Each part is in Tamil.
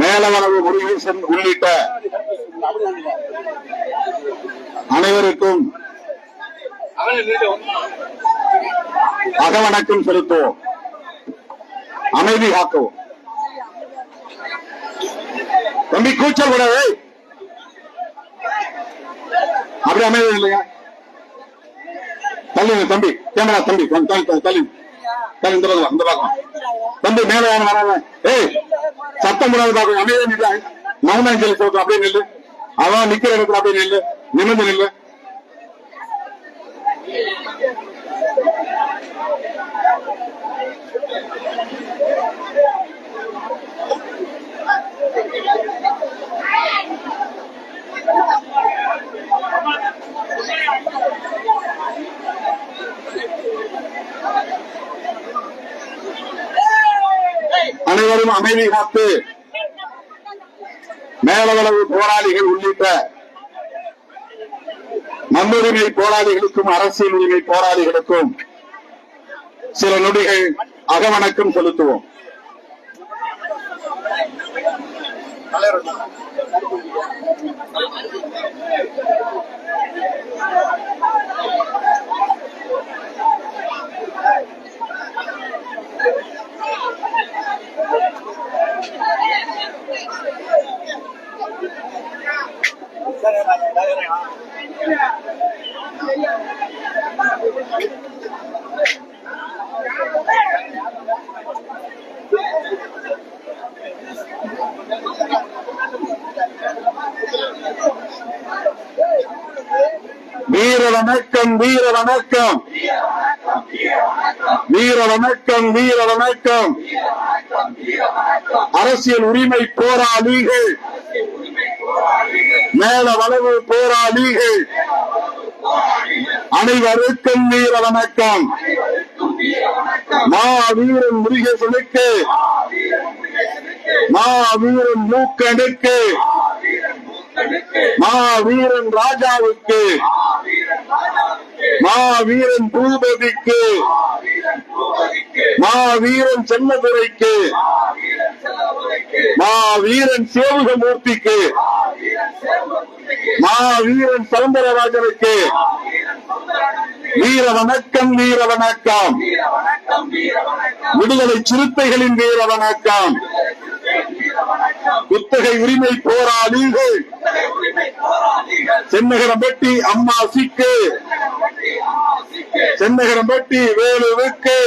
மேலவளவு முருகேசன் உள்ளிட்ட அனைவருக்கும் அகவணக்கம் செலுத்துவோம். அமைதி காக்கவும். தம்பி கூச்சல் கூடாது அப்படி அமைதி இல்லையா? தள்ளுங்க தம்பி கேமரா தம்பி கொஞ்சம் தள்ளி. இந்த பக்கம் இந்த பக்கம் தம்பி மேல வராங்க ஏய் சத்தம் போடாத பாக்க அமைதியா நில்ல. மௌனாஞ்சலி சொல்ற அப்படியே நில்லு. அவன் நிக்கிற இடத்துல அப்படியே நில்லு. நிமிந்து நில்லு. அனைவரும் அமைதி காத்து மேலவளவு போராளிகள் உள்ளிட்ட மண்ணுரிமை போராளிகளுக்கும் அரசியல் உரிமை போராளிகளுக்கும் சில நொடிகள் அகவணக்கம் செலுத்துவோம். வீர வணக்கம் வீர வணக்கம் வீர வணக்கம் வீர வணக்கம் அரசியல் உரிமை போராளிகள் மேல வளவு போராளிகள். அனைவருக்கும் வீர வணக்கம். மா வீரன் முருகேசனுக்கு மா வீரன் மூக்கனுக்கு மா வீரன் ராஜாவுக்கு மா வீரன் பூபதிக்கு மா வீரன் செல்லதுரைக்கு மா வீரன் சேவுகமூர்த்திக்கு மா வீரன் சவுந்தரராஜனுக்கு வீர வணக்கம் வீர வணக்கம். விடுதலை சிறுத்தைகளின் வீர வணக்கம். குத்தகை உரிமை போராளிகள். சென்னகரம்பட்டி அம்மாசிக்கு. சென்னகரம்பட்டி வேலுவுக்கு.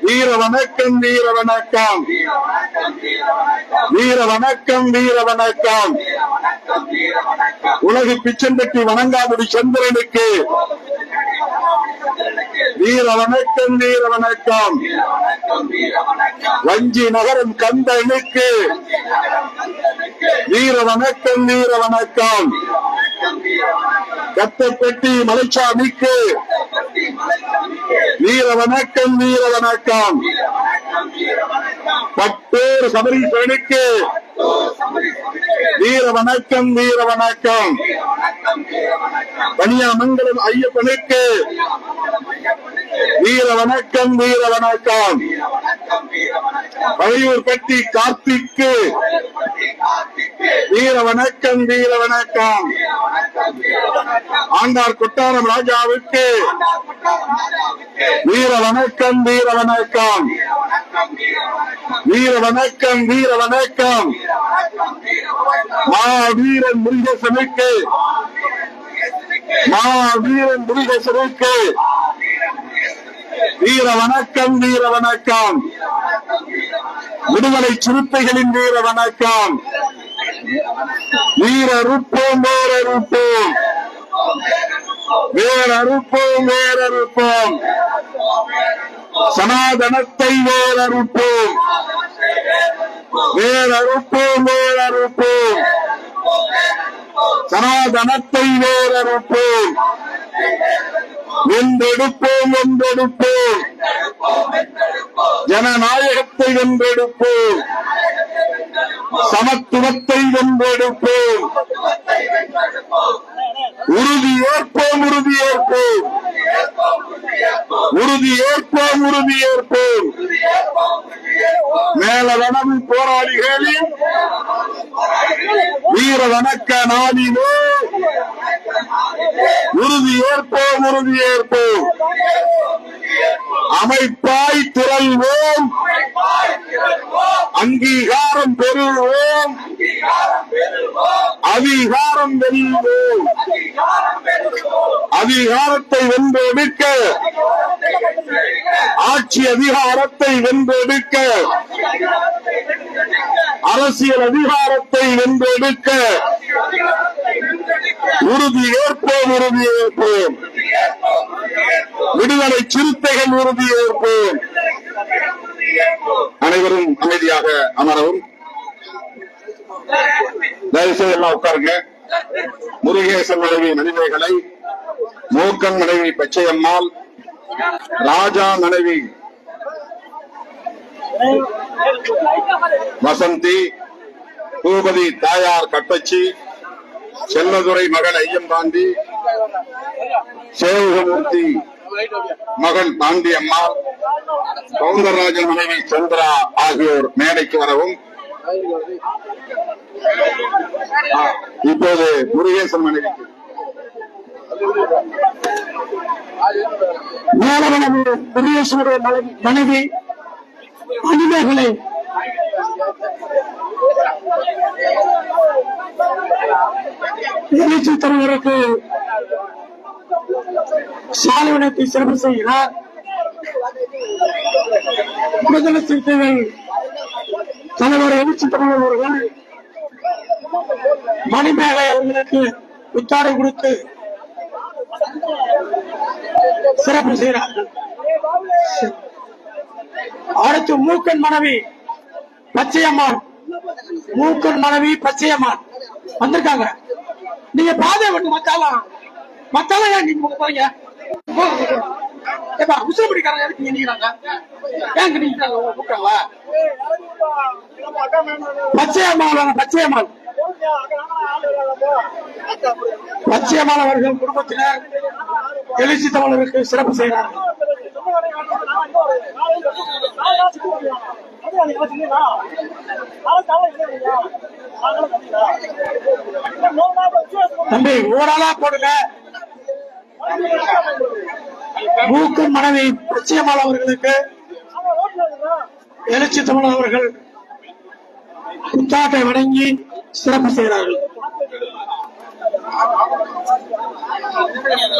வீர வணக்கம் வீர வணக்கம். வீர வணக்கம் வீர வணக்கம் உலகு பிச்சம்பட்டி வணங்காமுடி சந்திரனுக்கு. வீர வணக்கம் வீர வணக்கம் வஞ்சி நகரம் கந்தனுக்கு. வீர வணக்கம் வீர வணக்கம் கத்தப்பட்டி மலைச்சாமிக்கு. வீர வணக்கம் வீர வணக்கம் பட்டூர் சபரீஸ்வரனுக்கு வீர வணக்கம் வீர வணக்கம். கன்னியாமங்கலம் ஐயப்பனுக்கு. வீர வணக்கம் வீர வணக்கம் பழையூர் பட்டி கார்த்திக்கு. வீர வணக்கம் வீர வணக்கம் ஆண்டார் கொட்டாரம் ராஜாவுக்கு. வீர வணக்கம் வீர வணக்கம் வீர வணக்கம் வீர வணக்கம் மா வீரன் முருகேசனுக்கு. மா வீரன் முருகேசனுக்கு. வீர வணக்கம் வீர வணக்கம். விடுதலை சிறுத்தைகளின் வீர வணக்கம். வீரருப்போம் வேறறுப்போம் வேறறுப்போம் வேறறுப்போம் சனாதனத்தை வேறறுப்போம் வேறறுப்போம் வேறறுப்போம் சனாதனத்தை வேறறுப்போம் வென்றெடுப்போம் வென்றெடுப்போம். ஜனநாயகத்தை வென்றெடுப்போம். சமத்துவத்தை வென்றெடுப்போம். உறுதி ஏற்போம் உறுதி ஏற்போம் உறுதி ஏற்போம் உறுதி ஏற்போம் மேலவனவு போராளிகளின் வீர வணக்க நாளிலே உறுதி ஏற்போம் உறுதி ஏற்போம். அமைப்பாய் திரள்வோம். அங்கீகாரம் பெறுவோம். அதிகாரம் வெல்வோம். அதிகாரத்தை வென்றெடுக்க ஆட்சி அதிகாரத்தை வென்றெடுக்க அரசியல் அதிகாரத்தை வென்றெடுக்க உறுதி ஏற்போம் உறுதி ஏற்போம். விடுதலை சிறுத்தைகள் உறுதி ஏற்போம். அனைவரும் அமைதியாக அமரவும். தயவுசெய்து எல்லாம் உட்காருங்க. முருகேசன் மனைவி மணிமேகலை மூக்கன் மனைவி பச்சையம்மாள் ராஜா மனைவி வசந்தி பூபதி தாயார் கட்டச்சி செல்லதுரை மகன் ஐயம்பாண்டி சேவகமூர்த்தி மகன் பாண்டி அம்மா சவுந்தரராஜன் மனைவி சந்திரா ஆகியோர் மேடைக்கு வரவும். இப்போது முருகேசன் மனைவிக்கு மேலவனவு மனைவி- மனைவி எழுச்சி தலைவருக்கு சாலைவனத்தை சிறப்பு செய்கிறார். விடுதலை சிறுத்தைகள் தலைவர் எழுச்சி தலைவர் அவர்கள் மணிமேகலை அவர்களுக்கு உத்தாரை கொடுத்து சிறப்பு செய்கிறார்கள். அடுத்து மூக்கன் மனைவி பச்சையம்மாள். மூக்கன் மனைவி பச்சையம்மாள். வந்திருக்காங்க. நீங்க பாதை விட்டு மத்தாலாம் மத்தாலாம் ஏன் நீங்க போறீங்க? ஏப்பா உசு பிடிக்காரங்க எதுக்கு நீங்க நிக்கிறாங்க? ஏங்க நீங்க கூப்பிட்டாங்களா? பச்சையம்மாள் பச்சையம்மாள். பச்சையம்மாள் அவர்கள் குடும்பத்தினர். எழுச்சி தமிழருக்கு சிறப்பு செய்கிறார்கள். தம்பி ஓராளா போடுங்க. மூக்கன் மனைவி பச்சையம்மாள் அவர்களுக்கு எழுச்சி தமிழ் அவர்கள் புத்தாட்டை வணங்கி சிறப்பு செய்கிறார்கள்.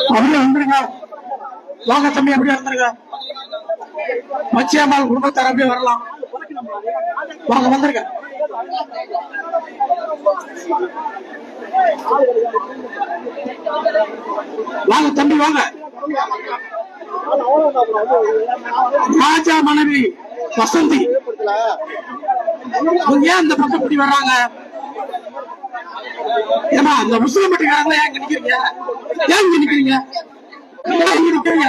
அப்படியே வந்துருங்க. வாங்க தம்பி அப்படியே வந்துருங்க. பச்சையம்மாள் குடும்பத்தார் அப்படியே வரலாம். வாங்க வந்துருங்க வாங்க தம்பி வாங்க. ராஜா மனைவி வசந்தி. ஏன் இந்த பக்கம் இப்படி வர்றாங்க? ஏமா அந்த முஸ்லிம் பட்டிக்காரங்கள ஏன் நிக்கிறீங்க? ஏன் நிக்கிறீங்க? நிக்கிறீங்க.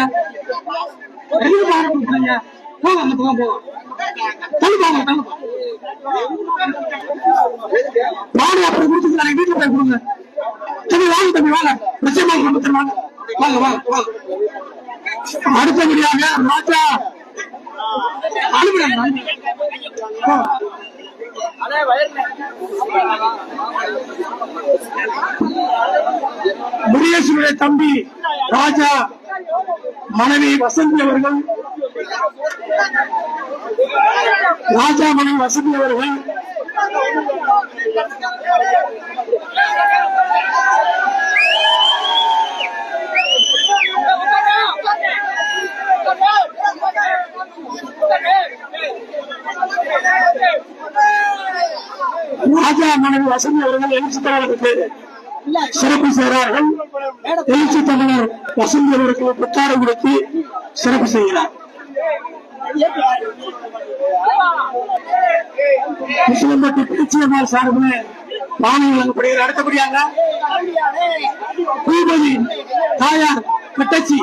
எதுக்கு பாரு கொடுக்குறீங்க போங்க அந்த பக்கம் போங்க தள்ளு போங்க தள்ளு போங்க. அப்படி கொடுத்துருக்காங்க வீட்டுல போய் கொடுங்க தம்பி வாங்க தம்பி வாங்க நிச்சயமா குடும்பத்தில் வாங்க வாங்க வாங்க வாங்க அடுத்தபடியாக ராஜா அனுப்பிடுங்க முருகேசனுடைய தம்பி ராஜா மனைவி வசந்தி அவர்கள் ராஜாமணி வசதி அவர்கள் ராஜா மனைவி வசந்தி அவர்கள் எழுச்சி தலைவருக்கு சிறப்பு செய்கிறார்கள். எழுச்சி தமிழர் வசந்தி அவர்களுக்கு புத்தாடை கொடுத்து சிறப்பு செய்கிறார். முஸ்லிம்பட்டி பிடிச்சியம்மாள் சார்பில் பானை வழங்கப்படுகிறது அடுத்தபடியாக பூபதி தாயார் கட்டச்சி.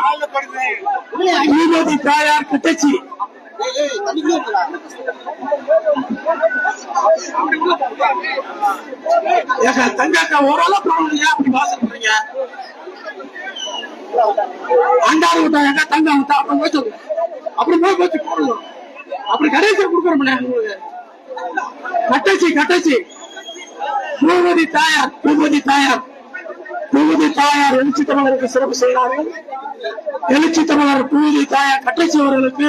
பூபதி தாயார் கட்டச்சி. தங்காக்கா ஓரளவு ப்ராப்ளம் ஏன் அப்படி வாசல் பண்றீங்க அண்டாறு விட்டாங்க தங்க விட்டா அப்புறம் போய் சொல்லு அப்படி போய் போச்சு போடணும் அப்படி கடைசி கொடுக்குறோம் உங்களுக்கு கட்டச்சி கட்டச்சி பூபதி தாயார் பூபதி தாயார். பூபதி தாயார் எழுச்சி தமிழருக்கு சிறப்பு செய்கிறார்கள். எழுச்சி தமிழர் பூபதி தாயார் கட்டச்சி அவர்களுக்கு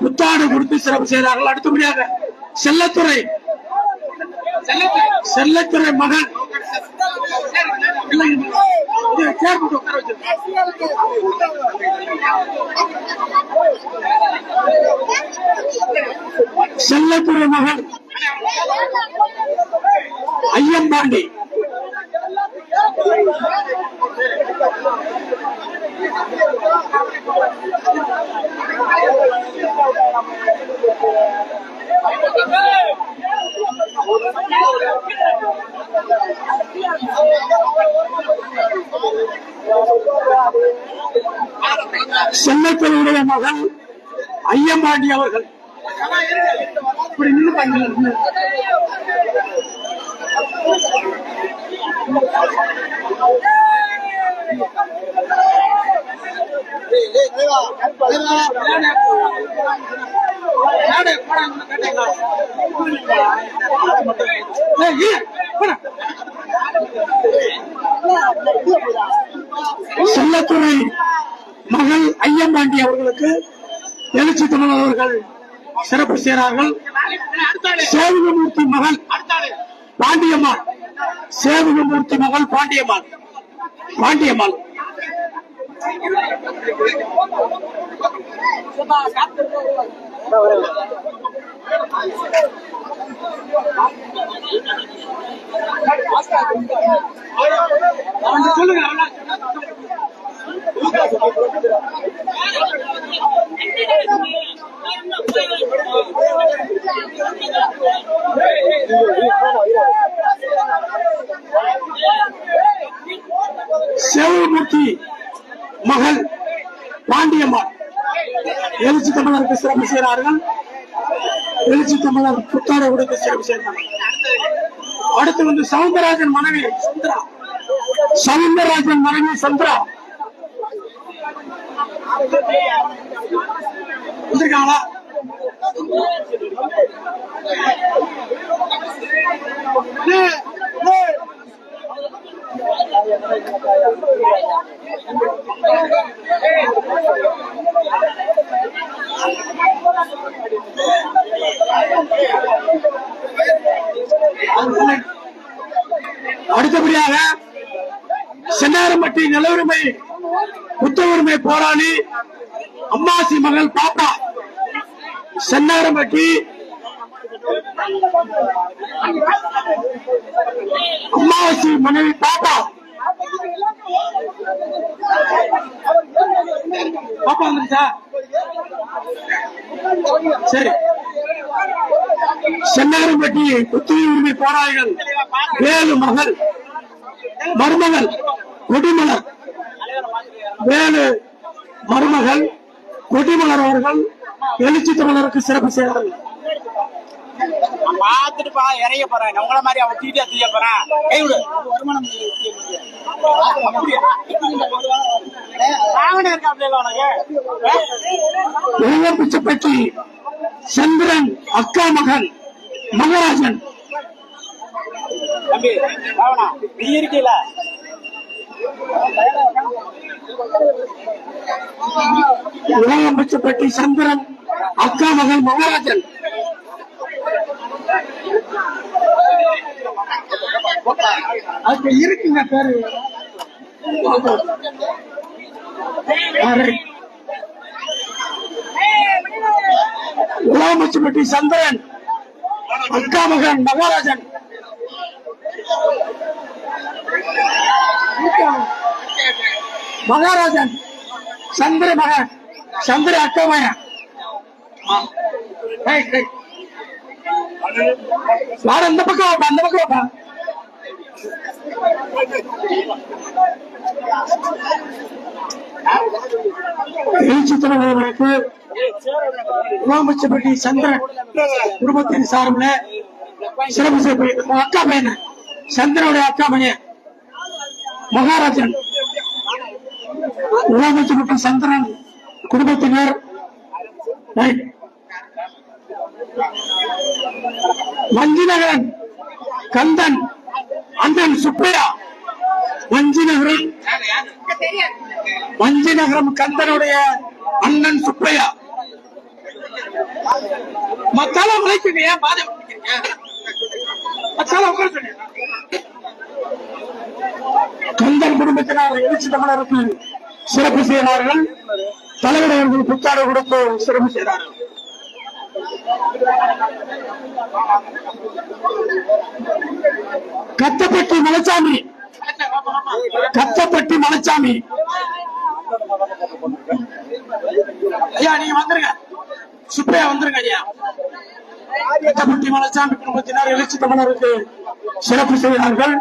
புத்தாடு கொடுத்து சிறப்பு செய்கிறார்கள். அடுத்தபடியாக செல்லத்துறை செல்லத்துறை மகன். சேர் போட்டு உட்கார செல்லத்துறை மகன் ஐயம்பாண்டி செல்லத்துறையுடைய மகன் ஐயம்பாண்டி அவர்கள். இப்படி நின்று பாருங்க செல்லத்துறை மகள் ஐயம்பாண்டி அவர்களுக்கு எழுச்சி தமிழ் அவர்கள் சிறப்பு செய்கிறார்கள். சேவகமூர்த்தி மகள் பாண்டியம்மாள். சேவகமூர்த்தி மகள் பாண்டியம்மாள். பாண்டியம்மாள். Não. தமிழருக்கு செய்கிறார்கள் எழுச்சி தமிழர் புத்தாட உடுக்க சிறப்பு செய்கிறார்கள் அடுத்து வந்து சவுந்தரராஜன் மனைவி சந்திரா. சவுந்தரராஜன் மனைவி சந்திரா. வந்திருக்காங்களா? அடுத்தபடியாக சென்னாரம்பட்டி நிலவுரிமை புத்த உரிமை போராளி அம்மாசி மகள் பாப்பா. சென்னாரம்பட்டி அம்மாவாசி மனைவி பாப்பா. பாப்பா வந்துருச்சா? சரி. சென்னாரம்பட்டி புத்துயிர் உரிமை போராளிகள் வேலு மகள் மருமகள் கொடிமலர் வேலு மருமகள் கொடிமலர் அவர்கள் எழுச்சி தமிழருக்கு சிறப்பு செய்கிறார்கள் நான் பார்த்துட்டு பா இறைய போறேன். உங்கள மாதிரி அவன் தீட்டியா தீய போறேன் கை விடு. அப்படியா? ராவணன் இருக்காப்ல உனக்கு? பிச்சப்பட்டி சந்திரன் அக்கா மகன் மகராஜன். தம்பி நீ இருக்கீல? பிச்சப்பட்டி சந்திரன் அக்கா மகன் மகராஜன். அதுக்கு இருக்குங்க பேரு. உலாமச்சிப்பட்டி சந்திரன் அக்கா மகன் மகாராஜன். மகாராஜன் சந்திர மகன் சந்திர அக்கா மகன் ஏய், இந்த பக்கம் வாப்பா அந்த பக்கம் வாப்பா. எழுச்சித்திரவர்களுக்கு உமாமச்சப்பட்டி சந்திரன் குடும்பத்தின் சார்பில் சிறப்பு சிறப்பு அக்கா பையன் சந்திரனுடைய அக்கா பையன் மகாராஜன். முதலமைச்சர் சந்திரன் குடும்பத்தினர். வஞ்சிநகரன் கந்தன் அந்தன் சுப்பையா. வஞ்சிநகரன். வஞ்சிநகரம் கந்தனுடைய அண்ணன் சுப்பையா. மத்தால உழைக்குங்க ஏன் பாதை மத்தால உட்கார கந்தன் குடும்பத்தினர் எழுச்சி தமிழருக்கு சிறப்பு செய்தார்கள். தலைவர் அவர்கள் புத்தாடு கொடுத்து சிறப்பு செய்தார்கள். கத்தப்பட்டி மலைச்சாமி. கத்தப்பட்டி மலைச்சாமி. ஐயா நீங்க வந்துருங்க. சுப்பையா வந்துருங்க ஐயா. கத்தப்பட்டி மலைச்சாமி குடும்பத்தினர் எழுச்சி தமிழருக்கு சிறப்பு செய்கிறார்கள்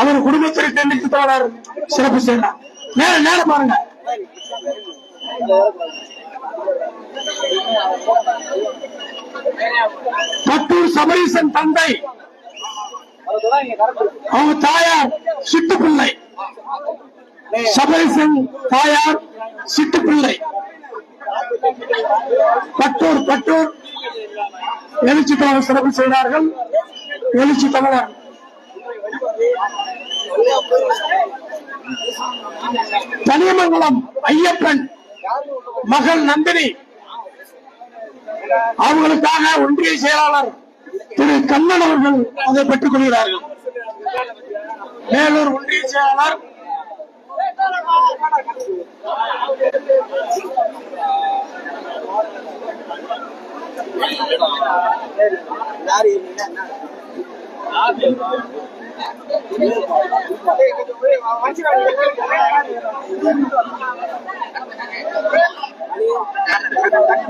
அவர் குடும்பத்திற்கு எழுச்சி தமிழர் சிறப்பு செய்கிறார் நேர நேரம் பாருங்க. பட்டூர் சபரீசன் தந்தை அவங்க தாயார் சிட்டுப்பிள்ளை. சபரீசன் தாயார் சிட்டுப்பிள்ளை. Batur Batur. எழுச்சி தமிழர் சிறப்பு செய்தார்கள். எழுச்சி தமிழர். தனியமங்கலம் ஐயப்பன். மகள் நந்தினி. அவங்களுக்காக ஒன்றிய செயலாளர் திரு கண்ணன் அவர்கள் அதை பெற்றுக் கொள்கிறார்கள். மேலூர் ஒன்றிய செயலாளர்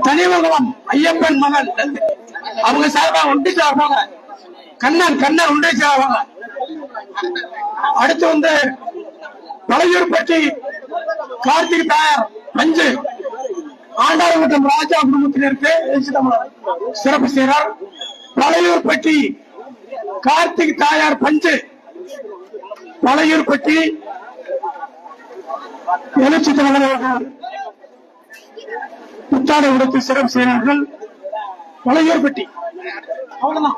தனிமுகம் ஐயப்பன் மகன். அவங்க சார்பா ஒன்றிய சார்பாங்க கண்ணன் கண்ணன் ஒன்றிய சார்பாங்க அடுத்து வந்து பழையூர்பட்டி கார்த்திக் தாயார் அஞ்சு ஆண்டாள் மற்றும் ராஜா குடும்பத்தினருக்கு சிறப்பு செய்கிறார் பழையூர்பட்டி கார்த்திக் தாயார் பஞ்சு பழையூர்பட்டி எழுச்சி தமிழர் அவர்கள் புத்தாடை உடுத்து சிறப்பு செய்கிறார்கள் பழையூர்பட்டி அவ்வளவுதான்.